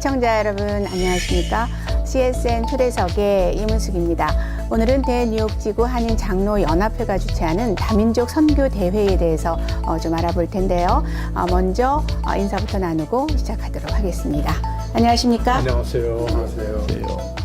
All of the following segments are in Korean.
시청자 여러분 안녕하십니까? CSN 초대석의 이문숙입니다. 오늘은 대뉴욕지구 한인 장로 연합회가 주최하는 다민족 선교 대회에 대해서 어, 좀 알아볼 텐데요. 어, 먼저 어, 인사부터 나누고 시작하도록 하겠습니다. 안녕하십니까? 안녕하세요. 안녕하세요.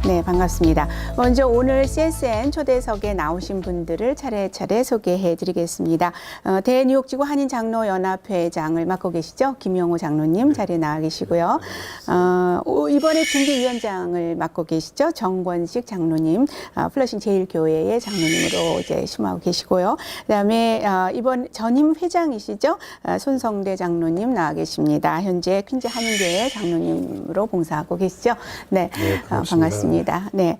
네, 반갑습니다. 먼저 오늘 CSN 초대석에 나오신 분들을 차례차례 소개해 드리겠습니다. 어, 대뉴욕지구 한인장로연합회장을 맡고 계시죠? 김영호 장로님 자리에 나와 계시고요. 어, 오- 이번에 준비위원장을 맡고 계시죠? 정권식 장로님, 어, 플러싱 제일교회의 장로님으로 이제 심하고 계시고요. 그 다음에 어, 이번 전임 회장이시죠? 어, 손성대 장로님 나와 계십니다. 현재 퀸즈 한인교회 장로님 으로 봉사하고 계시죠? 네, 네, 어, 반갑습니다. 네.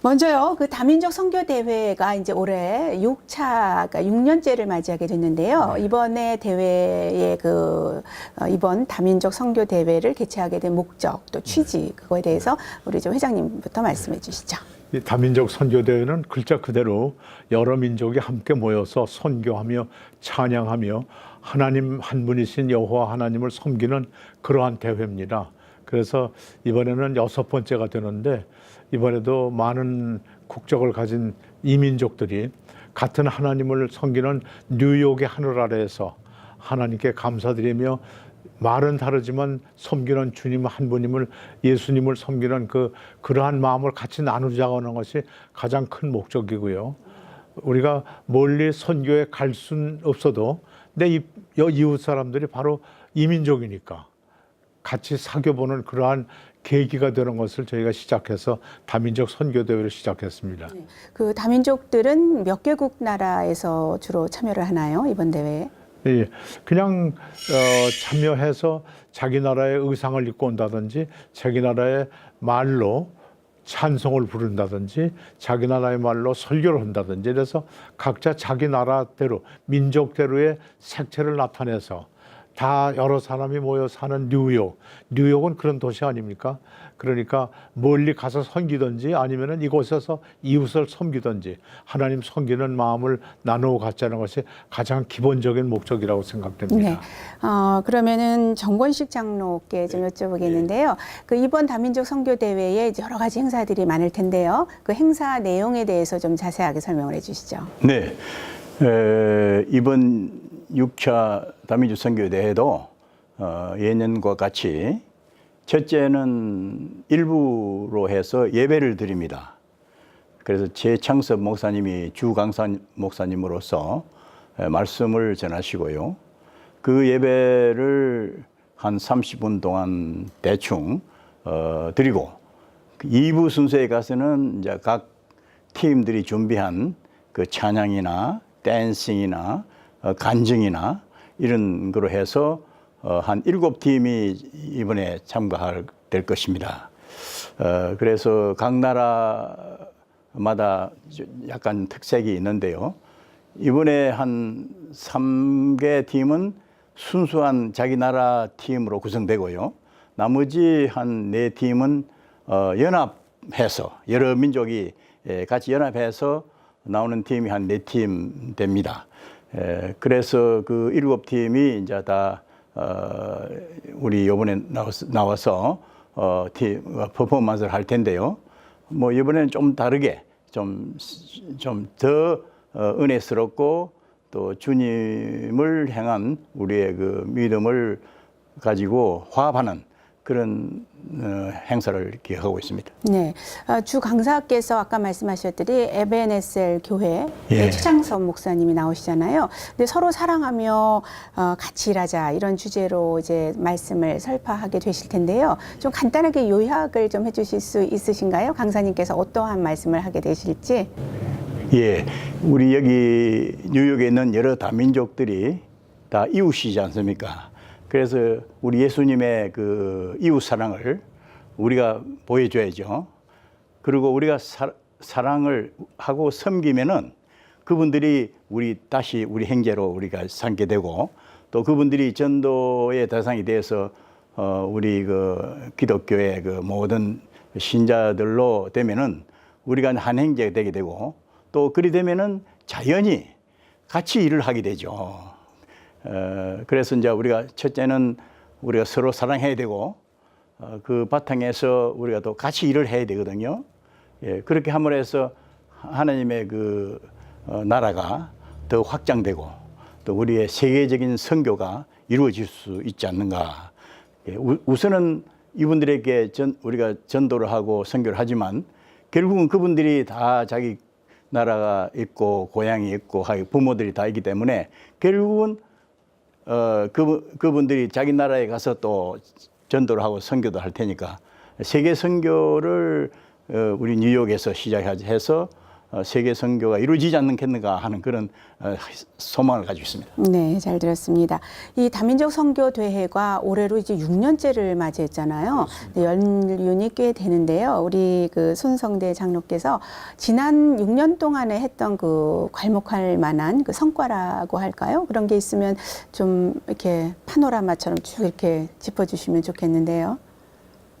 먼저요, 그 다민족 선교 대회가 이제 올해 6차, 그러니까 6년째를 맞이하게 됐는데요. 네. 이번에 대회의 그, 어, 이번 다민족 선교 대회를 개최하게 된 목적, 또 취지, 그거에 대해서 우리 저 회장님부터 말씀해 주시죠. 이 다민족 선교 대회는 글자 그대로 여러 민족이 함께 모여서 선교하며 찬양하며 하나님 한 분이신 여호와 하나님을 섬기는 그러한 대회입니다. 그래서 이번에는 여섯 번째가 되는데 이번에도 많은 국적을 가진 이민족들이 같은 하나님을 섬기는 뉴욕의 하늘 아래에서 하나님께 감사드리며 말은 다르지만 섬기는 주님 한 분님을 예수님을 섬기는 그 그러한 마음을 같이 나누자고 하는 것이 가장 큰 목적이고요. 우리가 멀리 선교에 갈 수는 없어도 내 이웃 사람들이 바로 이민족이니까 같이 사귀어보는 그러한 계기가 되는 것을 저희가 시작해서 다민족 선교 대회를 시작했습니다. 그 다민족들은 몇 개국 나라에서 주로 참여를 하나요? 이번 대회에? 예, 그냥 어, 참여해서 자기 나라의 의상을 입고 온다든지 자기 나라의 말로 찬송을 부른다든지 자기 나라의 말로 설교를 한다든지 그래서 각자 자기 나라대로 민족대로의 색채를 나타내서 다 여러 사람이 모여 사는 뉴욕. 뉴욕은 그런 도시 아닙니까? 그러니까 멀리 가서 섬기든지 아니면은 이곳에서 이웃을 섬기든지 하나님 섬기는 마음을 나누어 갖자는 것이 가장 기본적인 목적이라고 생각됩니다. 네. 어, 그러면은 정권식 장로께 좀 여쭤보겠는데요. 그 이번 다민족 선교 대회에 이제 여러 가지 행사들이 많을 텐데요. 그 행사 내용에 대해서 좀 자세하게 설명을 해 주시죠. 네. 에, 이번 6차 다민족 선교 대회도 어, 예년과 같이 첫째는 일부로 해서 예배를 드립니다. 그래서 최창섭 목사님이 주 강사 목사님으로서 에, 말씀을 전하시고요. 그 예배를 한 30분 동안 대충 어, 드리고 그 2부 순서에 가서는 이제 각 팀들이 준비한 그 찬양이나 댄싱이나 어, 간증이나 이런 거로 해서 어, 한 일곱 팀이 이번에 참가할 될 것입니다. 어, 그래서 각 나라마다 약간 특색이 있는데요. 이번에 한 3개 팀은 순수한 자기 나라 팀으로 구성되고요. 나머지 한 네 팀은 어, 연합해서 여러 민족이 예, 같이 연합해서 나오는 팀이 한 네 팀 됩니다. 에, 그래서 그 일곱 팀이 이제 다 어, 우리 이번에 나와서, 어, 팀 어, 퍼포먼스를 할 텐데요. 뭐 이번에는 좀 다르게 좀 좀더 어, 은혜스럽고 또 주님을 향한 우리의 그 믿음을 가지고 화합하는 그런 어, 행사를 기획하고 있습니다. 네. 어, 주 강사께서 아까 말씀하셨듯이 에베네셀 교회 예. 최창섭 목사님이 나오시잖아요. 근데 서로 사랑하며 어, 같이 일하자 이런 주제로 이제 말씀을 설파하게 되실 텐데요. 좀 간단하게 요약을 좀 해주실 수 있으신가요? 강사님께서 어떠한 말씀을 하게 되실지. 예, 우리 여기 뉴욕에 있는 여러 다민족들이 다 이웃이지 않습니까? 그래서 우리 예수님의 그 이웃 사랑을 우리가 보여줘야죠. 그리고 우리가 사, 사랑을 하고 섬기면은 그분들이 우리 다시 우리 행제로 우리가 삼게 되고 또 그분들이 전도의 대상이 돼서 어 우리 그 기독교의 그 모든 신자들로 되면은 우리가 한 행제가 되게 되고 또 그리 되면은 자연히 같이 일을 하게 되죠. 어, 그래서 이제 우리가 첫째는 우리가 서로 사랑해야 되고 어, 그 바탕에서 우리가 또 같이 일을 해야 되거든요. 예, 그렇게 함으로 해서 하나님의 그 어, 나라가 더 확장되고 또 우리의 세계적인 선교가 이루어질 수 있지 않는가. 예, 우, 우선은 이분들에게 전, 우리가 전도를 하고 선교를 하지만 결국은 그분들이 다 자기 나라가 있고 고향이 있고 부모들이 다 있기 때문에 결국은 어, 그, 그분들이 자기 나라에 가서 또 전도를 하고 선교도 할 테니까 세계 선교를 어, 우리 뉴욕에서 시작해서 어, 세계 선교가 이루어지지 않겠는가 하는 그런 어, 소망을 가지고 있습니다. 네, 잘 들었습니다. 이 다민족 선교 대회가 올해로 이제 6년째를 맞이했잖아요. 네, 연륜이 꽤 되는데요. 우리 그 손성대 장로께서 지난 6년 동안에 했던 그 괄목할 만한 그 성과라고 할까요? 그런 게 있으면 좀 이렇게 파노라마처럼 쭉 이렇게 짚어주시면 좋겠는데요.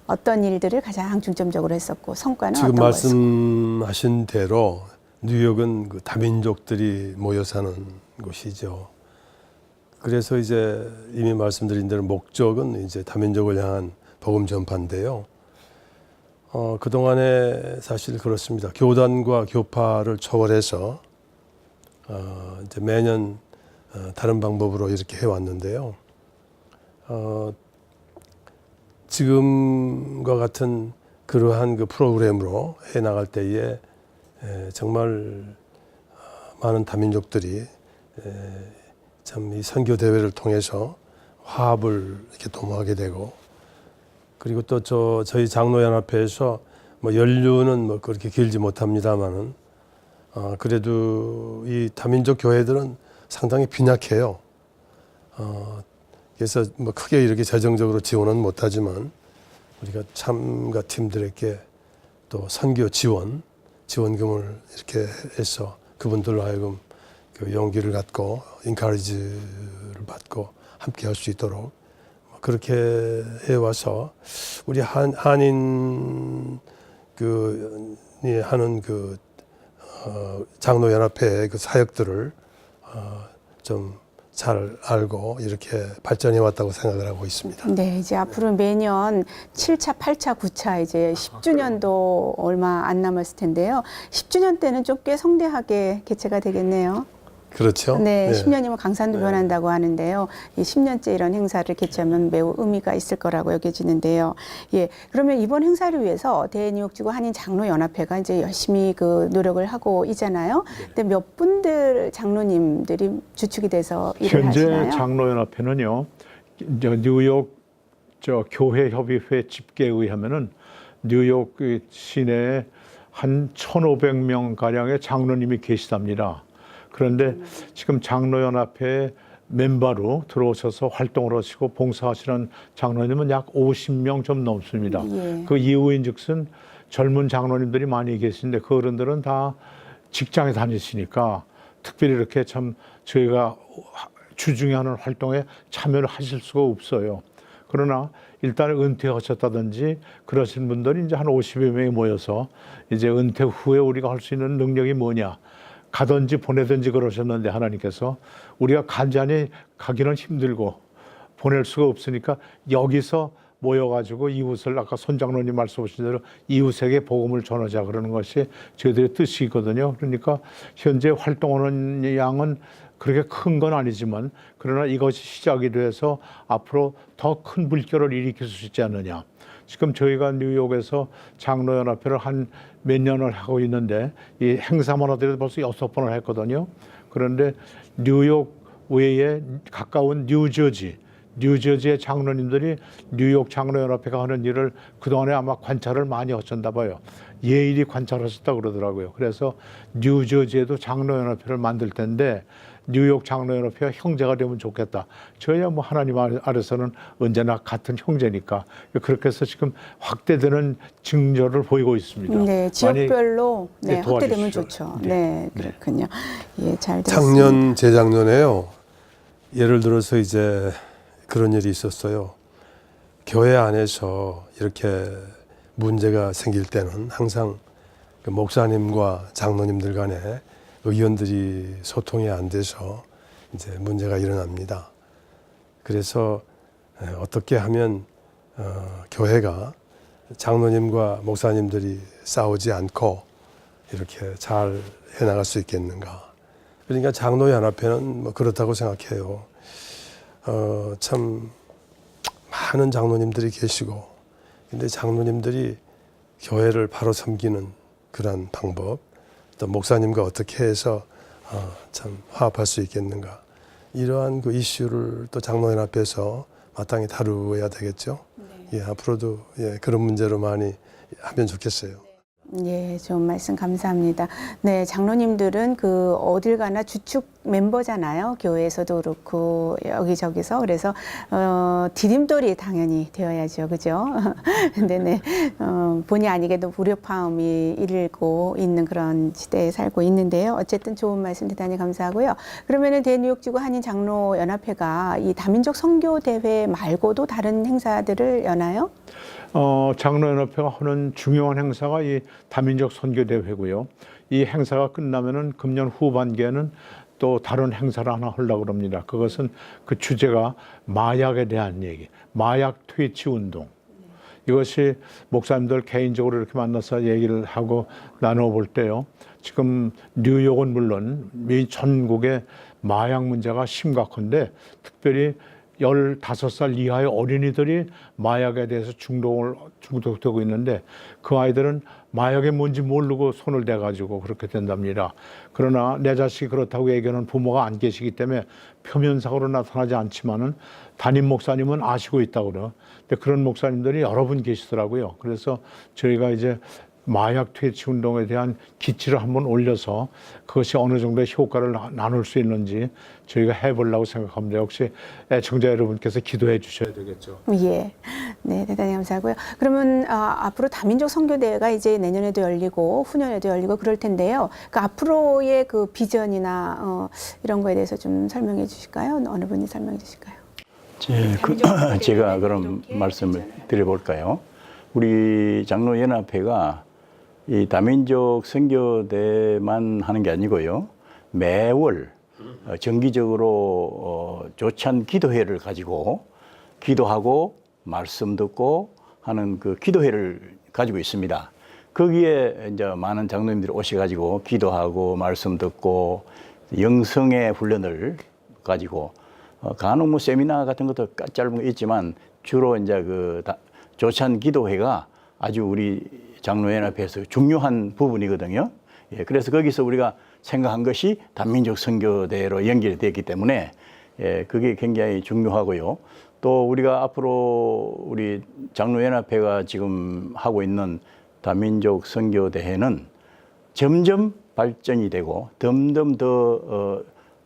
어떤 일들을 가장 중점적으로 했었고 성과는 지금 어떤? 말씀하신 대로 뉴욕은 그 다민족들이 모여 사는 곳이죠. 그래서 이제 이미 말씀드린 대로 목적은 이제 다민족을 향한 복음 전파인데요. 어, 그동안에 사실 그렇습니다. 교단과 교파를 초월해서 어, 이제 매년 어, 다른 방법으로 이렇게 해왔는데요. 어, 지금과 같은 그러한 그 프로그램으로 해 나갈 때에 에, 정말 어, 많은 다민족들이 참 이 선교 대회를 통해서 화합을 이렇게 도모하게 되고 그리고 또 저 저희 장로 연합회에서 뭐 연륜은 뭐 그렇게 길지 못합니다만은 어, 그래도 이 다민족 교회들은 상당히 빈약해요. 어, 그래서 뭐 크게 이렇게 재정적으로 지원은 못하지만 우리가 참가 팀들에게 또 선교 지원, 지원금을 이렇게 해서 그분들로 하여금 그 용기를 갖고 인카리지를 받고 함께 할 수 있도록 뭐 그렇게 해와서 우리 한, 한인 그, 이 하는 그, 어, 장로연합회의 그 사역들을 어, 좀 잘 알고 이렇게 발전해 왔다고 생각을 하고 있습니다. 네, 이제 앞으로 매년 7차, 8차, 9차 이제 10주년도 얼마 안 남았을 텐데요. 10주년 때는 좀 꽤 성대하게 개최가 되겠네요. 그렇죠? 네, 네. 10년이면 강산도 변한다고 하는데요. 이 10년째 이런 행사를 개최하면 매우 의미가 있을 거라고 여겨지는데요. 예, 그러면 이번 행사를 위해서 대뉴욕지구 한인 장로 연합회가 이제 열심히 그 노력을 하고 있잖아요. 근데 몇 분들 장로님들이 주축이 돼서 일을 현재 하시나요? 장로연합회는요, 저 뉴욕 저 교회 협의회 집계에 의하면은 뉴욕 그 시내에 한 1,500명 가량의 장로님이 계시답니다. 그런데 지금 장로연합회 멤버로 들어오셔서 활동을 하시고 봉사하시는 장로님은 약 50명 좀 넘습니다. 예. 그 이유인즉슨 젊은 장로님들이 많이 계신데 그 어른들은 다 직장에 다니시니까 특별히 이렇게 참 저희가 주중에 하는 활동에 참여를 하실 수가 없어요. 그러나 일단 은퇴하셨다든지 그러신 분들이 이제 한 50여 명이 모여서 이제 은퇴 후에 우리가 할 수 있는 능력이 뭐냐. 가든지 보내든지 그러셨는데 하나님께서 우리가 간절히 가기는 힘들고 보낼 수가 없으니까 여기서 모여가지고 이웃을 아까 손장로님 말씀하신 대로 이웃에게 복음을 전하자 그러는 것이 저희들의 뜻이거든요. 그러니까 현재 활동하는 양은 그렇게 큰 건 아니지만 그러나 이것이 시작이 돼서 앞으로 더큰 불결을 일으킬 수 있지 않느냐. 지금 저희가 뉴욕에서 장로연합회를 한 몇 년을 하고 있는데 이 행사만 하더라도 벌써 여섯 번을 했거든요. 그런데 뉴욕 외에 가까운 뉴저지, 뉴저지의 장로님들이 뉴욕 장로연합회가 하는 일을 그동안에 아마 관찰을 많이 하셨나 봐요. 예일이 관찰하셨다 그러더라고요. 그래서 뉴저지에도 장로연합회를 만들 텐데 뉴욕 장로연합회가 형제가 되면 좋겠다. 저희야 뭐 하나님 아래- 아래서는 언제나 같은 형제니까 그렇게 해서 지금 확대되는 징조를 보이고 있습니다. 네, 지역별로 네, 네, 확대되면. 좋죠. 네. 네, 그렇군요. 예, 잘 들었습니다. 작년 재작년에요. 예를 들어서 이제 그런 일이 있었어요. 교회 안에서 이렇게 문제가 생길 때는 항상 그 목사님과 장로님들 간에 의견들이 소통이 안 돼서 이제 문제가 일어납니다. 그래서 에, 어떻게 하면 어, 교회가 장로님과 목사님들이 싸우지 않고 이렇게 잘 해나갈 수 있겠는가. 그러니까 장로 연합회는 뭐 그렇다고 생각해요. 어, 참 많은 장로님들이 계시고, 근데 장로님들이 교회를 바로 섬기는 그런 방법, 또 목사님과 어떻게 해서 어, 참 화합할 수 있겠는가. 이러한 그 이슈를 또 장로연합회에서 마땅히 다루어야 되겠죠. 예, 앞으로도 예, 그런 문제로 많이 하면 좋겠어요. 예, 좋은 말씀 감사합니다. 네, 장로님들은 그 어딜 가나 주축 멤버잖아요. 교회에서도 그렇고 여기저기서 그래서 어 디딤돌이 당연히 되어야죠, 그죠? 근데 네, 어, 본의 아니게도 무력파음이 일고 있는 그런 시대에 살고 있는데요. 어쨌든 좋은 말씀 대단히 감사하고요. 그러면은 대뉴욕지구 한인 장로 연합회가 이 다민족 선교 대회 말고도 다른 행사들을 여나요? 어, 장로연합회가 하는 중요한 행사가 이 다민족 선교대회고요. 이 행사가 끝나면은 금년 후반기에는 또 다른 행사를 하나 하려고 합니다. 그것은 그 주제가 마약에 대한 얘기, 마약 퇴치 운동. 이것이 목사님들 개인적으로 이렇게 만나서 얘기를 하고 나눠볼 때요. 지금 뉴욕은 물론 미 전국의 마약 문제가 심각한데 특별히 15살 이하의 어린이들이 마약에 대해서 중독을, 중독되고 있는데 그 아이들은 마약이 뭔지 모르고 손을 대 가지고 그렇게 된답니다. 그러나 내 자식이 그렇다고 얘기하는 부모가 안 계시기 때문에 표면상으로 나타나지 않지만은 담임 목사님은 아시고 있다고 그래요. 근데 그런 목사님들이 여러 분 계시더라고요. 그래서 저희가 이제 마약 퇴치 운동에 대한 기치를 한번 올려서 그것이 어느 정도의 효과를 나- 나눌 수 있는지 저희가 해보려고 생각합니다. 역시 애청자 여러분께서 기도해 주셔야 되겠죠. 예. 네, 대단히 감사하고요. 그러면 아, 앞으로 다민족 선교대회가 이제 내년에도 열리고 후년에도 열리고 그럴 텐데요. 그 앞으로의 그 비전이나 어, 이런 거에 대해서 좀 설명해 주실까요? 어느 분이 설명해 주실까요? 제, 그, 제가 그럼 말씀을 드려볼까요? 우리 장로연합회가 이 다민족 선교대만 하는 게 아니고요. 매월 어, 정기적으로 어, 조찬 기도회를 가지고 기도하고 말씀 듣고 하는 그 기도회를 가지고 있습니다. 거기에 이제 많은 장로님들이 오셔가지고 기도하고 말씀 듣고 영성의 훈련을 가지고 어, 간혹 뭐 세미나 같은 것도 까- 짧은 거 있지만 주로 이제 그 다- 조찬 기도회가 아주 우리 장로연합회에서 중요한 부분이거든요. 예, 그래서 거기서 우리가 생각한 것이 단민족 선교대로 연결이 됐기 때문에 예, 그게 굉장히 중요하고요. 또 우리가 앞으로 우리 장로연합회가 지금 하고 있는 다민족 선교 대회는 점점 발전이 되고 점점 더 어,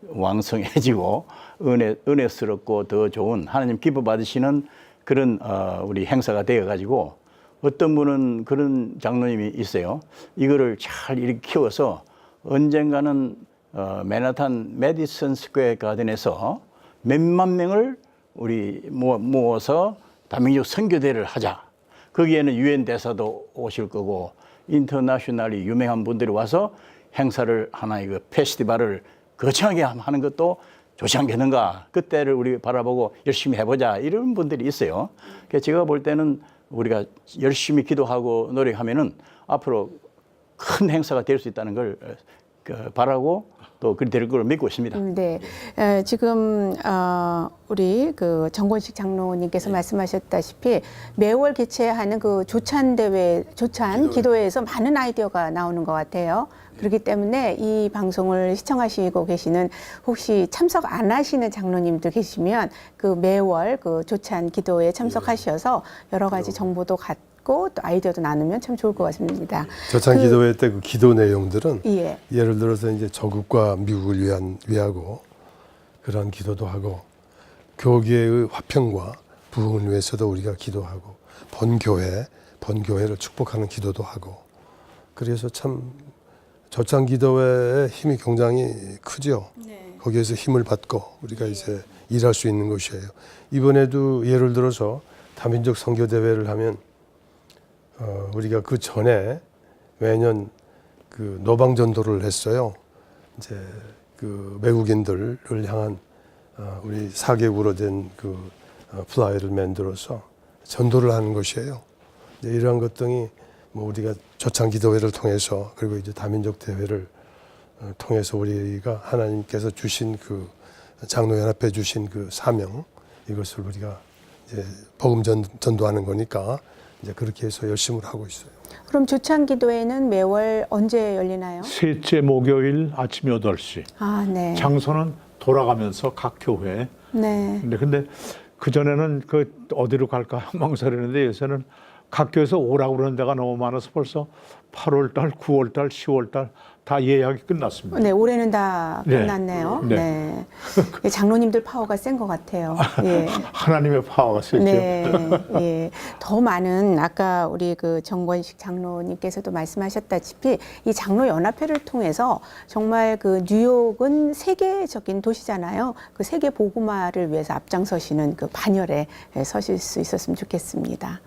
왕성해지고 은혜 은혜스럽고 더 좋은 하나님 기뻐 받으시는 그런 어, 우리 행사가 되어 가지고 어떤 분은 그런 장로님이 있어요. 이거를 잘 이렇게 키워서 언젠가는 어, 맨하탄 메디슨 스퀘어 가든에서 몇만 명을 우리 모아- 모아서 다민족 선교대를 하자. 거기에는 유엔 대사도 오실 거고 인터내셔널이 유명한 분들이 와서 행사를 하나의 그 페스티벌을 거창하게 하는 것도 좋지 않겠는가. 그때를 우리 바라보고 열심히 해보자. 이런 분들이 있어요. 제가 볼 때는 우리가 열심히 기도하고 노력하면은 앞으로 큰 행사가 될 수 있다는 걸 그, 바라고 또 그리 될걸 믿고 있습니다. 음, 네. 에, 지금 어, 우리 그 정권식 장로님께서 말씀하셨다시피 매월 개최하는 그 조찬 대회, 조찬 기도회 에서 많은 아이디어가 나오는 것 같아요. 그렇기 때문에 이 방송을 시청하시고 계시는 혹시 참석 안 하시는 장로님들 계시면 그 매월 그 조찬 기도회에 참석하셔서 여러 가지 정보도 갖고 또 아이디어도 나누면 참 좋을 것 같습니다. 저창 그- 기도회 때 그 기도 내용들은 예. 예를 들어서 이제 조국과 미국을 위한 위하고 그런 기도도 하고 교계의 화평과 부흥을 위해서도 우리가 기도하고 본교회 본교회를 축복하는 기도도 하고 그래서 참 조창 기도회의 힘이 굉장히 크죠. 거기에서 힘을 받고 우리가 이제 일할 수 있는 곳이에요. 이번에도 예를 들어서 다민족 선교 대회를 하면 어, 우리가 그 전에 매년 그 노방 전도를 했어요. 이제 그 외국인들을 향한 어, 우리 사개국으로 된그 플라이를 만들어서 전도를 하는 것이에요. 이제 이러한 것 등이 뭐 우리가 조창 기도회를 통해서 그리고 이제 다민족 대회를 어, 통해서 우리가 하나님께서 주신 그 장로연합회 주신 그 사명 이것을 우리가 이제 복음 전, 전도하는 거니까 이제 그렇게 해서 열심을 하고 있어요. 그럼 조창 기도회는 매월 언제 열리나요? 셋째 목요일 아침 8시. 아, 네. 장소는 돌아가면서 각 교회. 네. 근데 근데 그 전에는 그 어디로 갈까 망설였는데 요새는 각 교회에서 오라고 그러는 데가 너무 많아서 벌써 8월 달, 9월 달, 10월 달 다 예약이 끝났습니다. 네, 올해는 다 네. 끝났네요. 네. 네. 예, 장로님들 파워가 센 것 같아요. 예. 하나님의 파워가 세죠. 네, 예. 더 많은 아까 우리 그 정권식 장로님께서도 말씀하셨다시피 이 장로 연합회를 통해서 정말 그 뉴욕은 세계적인 도시잖아요. 그 세계 보고마를 위해서 앞장서시는 그 반열에 서실 수 있었으면 좋겠습니다.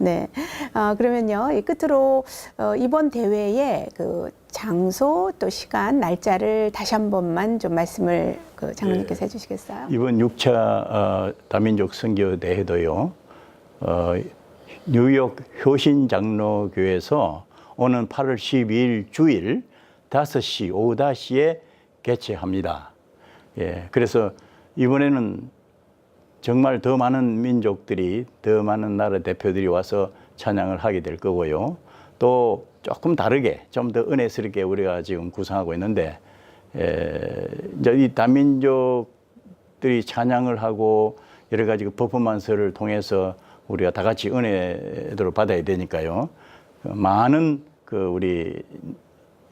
네. 아, 그러면요. 이 끝으로 어, 이번 대회의 그 장소 또 시간 날짜를 다시 한 번만 좀 말씀을 그 장로님께서 해주시겠어요? 이번 6차 어, 다민족 선교 대회도요. 어, 뉴욕 효신 장로교에서 오는 8월 12일 주일 5시 오후 5시에 개최합니다. 예. 그래서 이번에는 정말 더 많은 민족들이 더 많은 나라 대표들이 와서 찬양을 하게 될 거고요. 또 조금 다르게 좀 더 은혜스럽게 우리가 지금 구상하고 있는데 에, 이제 이 다민족들이 찬양을 하고 여러 가지 그 퍼포먼스를 통해서 우리가 다 같이 은혜를 받아야 되니까요. 그 많은 그 우리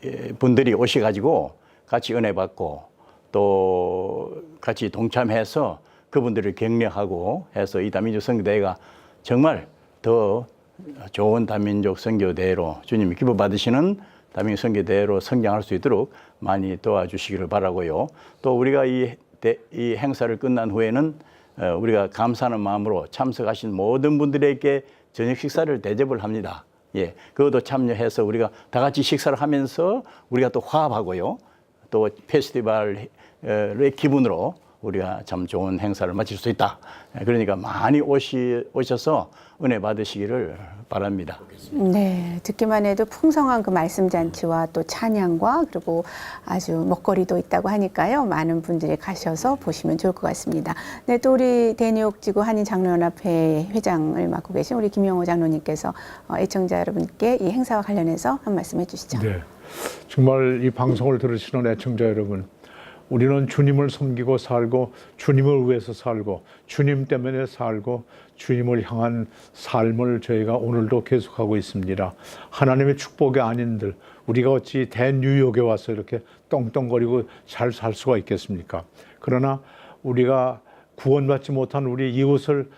예, 분들이 오셔가지고 같이 은혜 받고 또 같이 동참해서 그분들을 격려하고 해서 이 다민족 선교대회가 정말 더 좋은 다민족 선교대회로 주님이 기뻐 받으시는 다민족 선교대회로 성장할 수 있도록 많이 도와주시기를 바라고요. 또 우리가 이, 대- 이 행사를 끝난 후에는 어, 우리가 감사하는 마음으로 참석하신 모든 분들에게 저녁 식사를 대접을 합니다. 예, 그것도 참여해서 우리가 다 같이 식사를 하면서 우리가 또 화합하고요. 또 페스티벌의 기분으로 우리가 참 좋은 행사를 마칠 수 있다. 예, 그러니까 많이 오시, 오셔서 은혜 받으시기를 바랍니다. 네, 듣기만 해도 풍성한 그 말씀 잔치와 또 찬양과 그리고 아주 먹거리도 있다고 하니까요. 많은 분들이 가셔서 보시면 좋을 것 같습니다. 네, 또 우리 대니옥지구 한인 장로연합회 회장을 맡고 계신 우리 김영호 장로님께서 어, 애청자 여러분께 이 행사와 관련해서 한 말씀 해주시죠. 네. 정말 이 방송을 들으시는 애청자 여러분, 우리는 주님을 섬기고 살고 주님을 위해서 살고 주님 때문에 살고 주님을 향한 삶을 저희가 오늘도 계속하고 있습니다. 하나님의 축복이 아닌들 우리가 어찌 대뉴욕에 와서 이렇게 떵떵거리고 잘 살 수가 있겠습니까? 그러나 우리가 구원받지 못한 우리 이웃을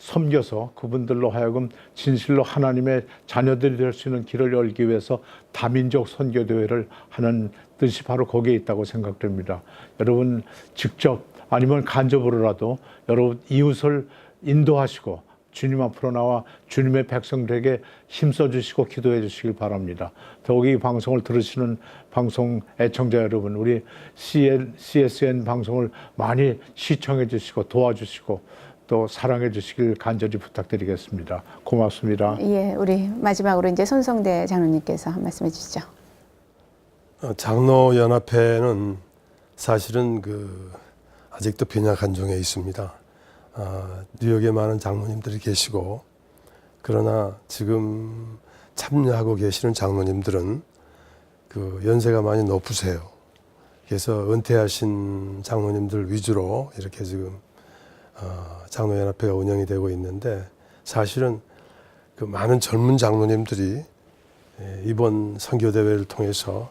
섬겨서 그분들로 하여금 진실로 하나님의 자녀들이 될 수 있는 길을 열기 위해서 다민족 선교 대회를 하는 뜻이 바로 거기에 있다고 생각됩니다. 여러분 직접 아니면 간접으로라도 여러분 이웃을 인도하시고 주님 앞으로 나와 주님의 백성들에게 힘써 주시고 기도해 주시길 바랍니다. 더욱이 이 방송을 들으시는 방송 애청자 여러분, 우리 CSN 방송을 많이 시청해 주시고 도와주시고 또 사랑해 주시길 간절히 부탁드리겠습니다. 고맙습니다. 예, 우리 마지막으로 이제 손성대 장로님께서 한 말씀 해 주시죠. 어, 장로 연합회는 사실은 그 아직도 빈약한 중에 있습니다. 아, 뉴욕에 많은 장로님들이 계시고 그러나 지금 참여하고 계시는 장로님들은 그 연세가 많이 높으세요. 그래서 은퇴하신 장로님들 위주로 이렇게 지금 어, 장로연합회가 운영이 되고 있는데 사실은 그 많은 젊은 장로님들이 예, 이번 선교 대회를 통해서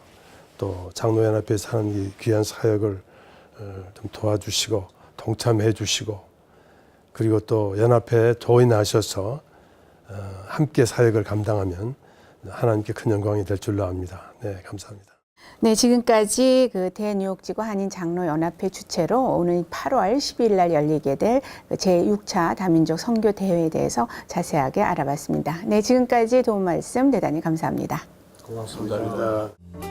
또 장로연합회에서 하는 이 귀한 사역을 어, 좀 도와주시고 동참해 주시고 그리고 또 연합회에 조인하셔서 어, 함께 사역을 감당하면 하나님께 큰 영광이 될 줄로 압니다. 네, 감사합니다. 네, 지금까지 그 대뉴욕지구 한인 장로 연합회 주최로 오늘 8월 12일 날 열리게 될그 제6차 다민족 선교 대회에 대해서 자세하게 알아봤습니다. 네, 지금까지 도움 말씀 대단히 감사합니다. 고맙습니다.